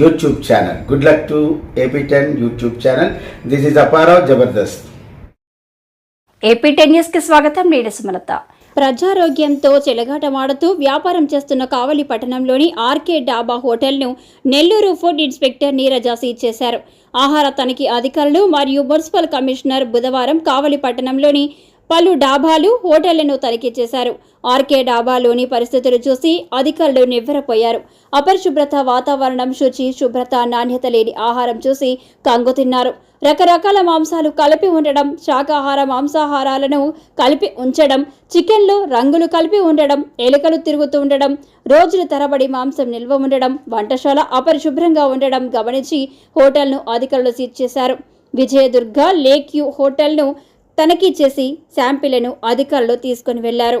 YouTube channel good luck to AP ten YouTube channel this is Aparao Jabardasth AP ten న్యూస్కి స్వాగతం. నేను సుమలత. ప్రజారోగ్యంతో చెలగాటమాడుతూ వ్యాపారం చేస్తున్న కావలి పట్టణంలోని RK dhaba హోటల్ను Nellore food inspector Neeraja seize చేశారు. ఆహార తనిఖీ అధికారులు మరియు మున్సిపల్ కమిషనర్ బుధవారం కావలి పట్టణంలోని పలు డాబాలు హోటళ్ళను తనిఖీ చేశారు. ఆర్కే డాబాలోని పరిస్థితులు చూసి అధికారులు నివ్వెరపోయారు. అపరిశుభ్రత వాతావరణం శుచి శుభ్రత నాణ్యత లేని ఆహారం చూసి కంగుతిన్నారు రకరకాల మాంసాలు కలిపి ఉండడం శాకాహార మాంసాహారాలను కలిపి ఉంచడం చికెన్లో రంగులు కలిపి ఉండడం ఎలుకలు తిరుగుతూ ఉండడం రోజుల తరబడి మాంసం నిల్వ ఉండడం వంటశాల అపరిశుభ్రంగా ఉండడం గమనించి హోటల్ను అధికారులు సీజ్ చేశారు. విజయదుర్గ లేక్ యూ హోటల్ను తనిఖీ చేసి శాంపిళ్ళను అధికారులు తీసుకుని వెళ్ళారు.